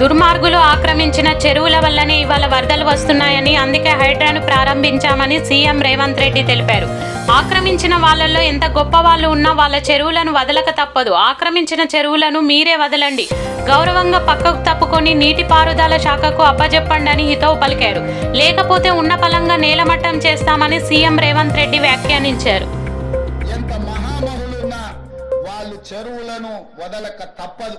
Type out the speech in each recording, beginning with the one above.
దుర్మార్గులు ఆక్రమించిన చెరువుల వల్లనే ఇవాళ వరదలు వస్తున్నాయని అందుకే హైడ్రాను ప్రారంభించామని సీఎం రేవంత్ రెడ్డి తెలిపారు. ఆక్రమించిన వాళ్ళల్లో ఎంత గొప్ప వాళ్ళు ఉన్నా వాళ్ళ చెరువులను వదలక తప్పదు. ఆక్రమించిన చెరువులను మీరే వదలండి. గౌరవంగా పక్కకు తప్పుకొని నీటిపారుదల శాఖకు అప్పజెప్పండి అని హితవు పలికారు. లేకపోతే ఉన్న పలంగా నేలమట్టం చేస్తామని సీఎం రేవంత్ రెడ్డి వ్యాఖ్యానించారు. ఎంత వాళ్ళు చెరువులను వదలక తప్పదు.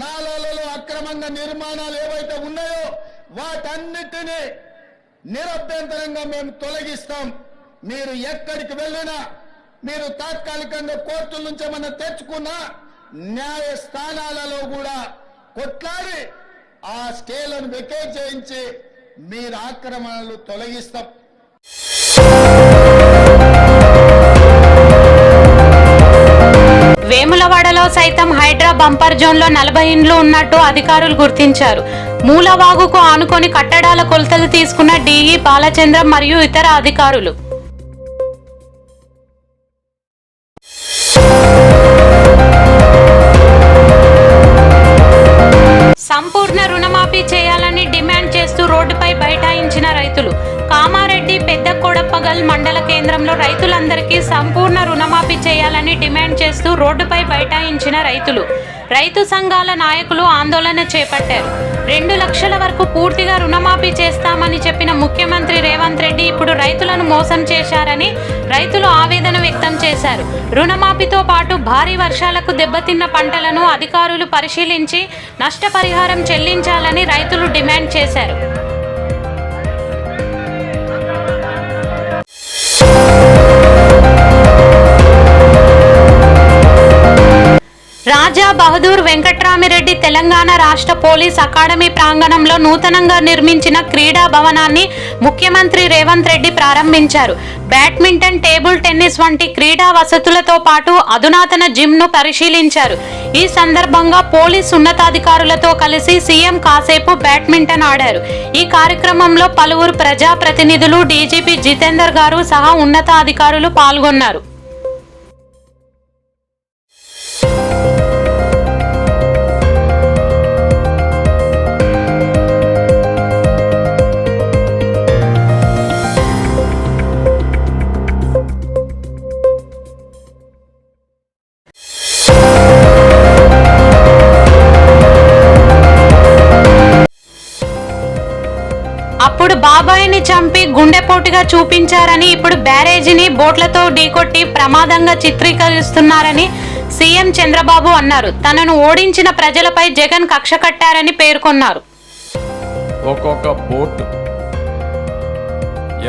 నాలలో అక్రమంగా నిర్మాణాలు ఏవైతే ఉన్నాయో వాటన్నిటినీ నిరభ్యంతరంగా మేము తొలగిస్తాం. మీరు ఎక్కడికి వెళ్ళినా మీరు తాత్కాలికంగా కోర్టుల నుంచి ఏమన్నా తెచ్చుకున్నా న్యాయస్థానాలలో కూడా కొట్లాడి ఆ స్టేలను వెకేట్ చేయించి మీరు ఆక్రమణలు తొలగిస్తాం. వేములవాడలో సైతం హైడ్రా బంపర్ జోన్లో నలభై ఇండ్లు ఉన్నట్టు అధికారులు గుర్తించారు. మూలవాగుకు ఆనుకొని కట్టడాల కొలతలు తీసుకున్న డిఈ బాలచంద్రం మరియు ఇతర అధికారులు. సంపూర్ణ రుణమాఫీ చేయాలని డిమాండ్ చేస్తూ రోడ్డుపై బైఠాయించిన రైతులు. కామారెడ్డి పెద్ద కొడపగల్ మండల కేంద్రంలో రైతులందరికీ సంపూర్ణ రుణమాఫీ చేయాలని డిమాండ్ చేస్తూ రోడ్డుపై బైఠాయించిన రైతులు. రైతు సంఘాల నాయకులు ఆందోళన చేపట్టారు. రెండు లక్షల వరకు పూర్తిగా రుణమాఫీ చేస్తామని చెప్పిన ముఖ్యమంత్రి రేవంత్ రెడ్డి ఇప్పుడు రైతులను మోసం చేశారని రైతులు ఆవేదన వ్యక్తం చేశారు. రుణమాఫీతో పాటు భారీ వర్షాలకు దెబ్బతిన్న పంటలను అధికారులు పరిశీలించి నష్టపరిహారం చెల్లించాలని రైతులు డిమాండ్ చేశారు. రాజా బహదూర్ వెంకట్రామిరెడ్డి తెలంగాణ రాష్ట్ర పోలీస్ అకాడమీ ప్రాంగణంలో నూతనంగా నిర్మించిన క్రీడా భవనాన్ని ముఖ్యమంత్రి రేవంత్ రెడ్డి ప్రారంభించారు. బ్యాడ్మింటన్ టేబుల్ టెన్నిస్ వంటి క్రీడా వసతులతో పాటు అధునాతన జిమ్ను పరిశీలించారు. ఈ సందర్భంగా పోలీస్ ఉన్నతాధికారులతో కలిసి సీఎం కాసేపు బ్యాడ్మింటన్ ఆడారు. ఈ కార్యక్రమంలో పలువురు ప్రజా ప్రతినిధులు డీజీపీ జితేందర్ గారు సహా ఉన్నతాధికారులు పాల్గొన్నారు. బాబాయిని చంపి గుండెపోటుగా చూపించారని ఇప్పుడు బ్యారేజీని బోట్లతో ఢీకొట్టి ప్రమాదంగా చిత్రీకరిస్తున్నారని సీఎం చంద్రబాబు అన్నారు. తనను ఓడించిన ప్రజలపై జగన్ కక్ష కట్టారని పేర్కొన్నారు. ఒక్కొక్క బోట్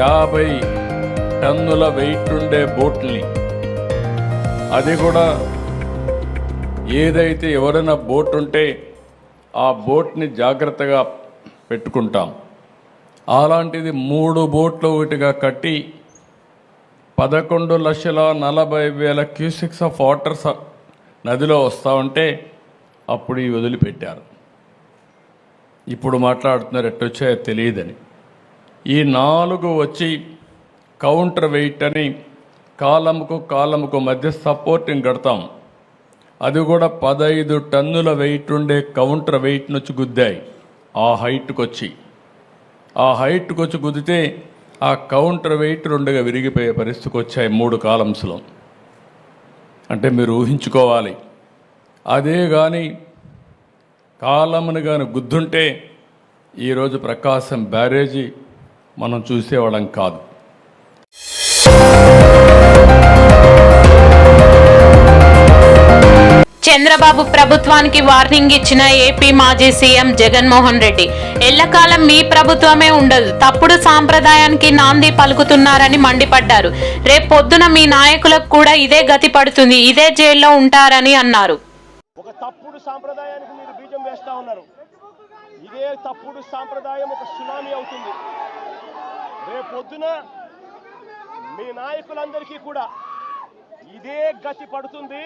యాభై టన్నుల వెయిట్ ఉండే బోట్ని. అది కూడా ఏదైతే ఎవరైనా బోట్ ఉంటే ఆ బోట్ని జాగ్రత్తగా పెట్టుకుంటాం. అలాంటిది మూడు బోట్లు ఒకటిగా కట్టి పదకొండు లక్షల నలభై వేల క్యూసిక్స్ ఆఫ్ వాటర్ నదిలో వస్తూ ఉంటే అప్పుడు ఇవి వదిలిపెట్టారు. ఇప్పుడు మాట్లాడుతున్నారు ఎట్టొచ్చాయో తెలియదని. ఈ నాలుగు వచ్చి కౌంటర్ వెయిట్ అని కాలముకు కాలముకు మధ్య సపోర్టింగ్ కడతాం. అది కూడా పదహైదు టన్నుల వెయిట్ ఉండే కౌంటర్ వెయిట్ నుంచి గుద్దాయి. ఆ హైట్కి వచ్చి ఆ హైట్కి వచ్చి కుదితే ఆ కౌంటర్ వెయిట్ రెండుగా విరిగిపోయే పరిస్థితికి వచ్చాయి మూడు కాలమ్స్లో. అంటే మీరు ఊహించుకోవాలి. అదే కానీ కాలమును కానీ గుద్దుంటే ఈరోజు ప్రకాశం బ్యారేజీ మనం చూసేవాళ్ళం కాదు. చంద్రబాబు ప్రభుత్వానికి వార్నింగ్ ఇచ్చిన ఏపీ మాజీ సీఎం జగన్మోహన్ రెడ్డి. ఎల్లకాలం మీ ప్రభుత్వమే ఉండదు. తప్పుడు సాంప్రదాయానికి నాంది పలుకుతున్నారని మండిపడ్డారు. రేపు పొద్దున మీ నాయకులకు కూడా ఇదే గతి పడుతుంది. ఇదే జైల్లో ఉంటారని అన్నారు. ఒక తప్పుడు సాంప్రదాయానికి మీరు బీజం వేస్తా ఉన్నారు. ఇదే తప్పుడు సాంప్రదాయం ఒక సునామీ అవుతుంది. రేపు పొద్దున మీ నాయకులందరికీ కూడా ఇదే గతి పడుతుంది.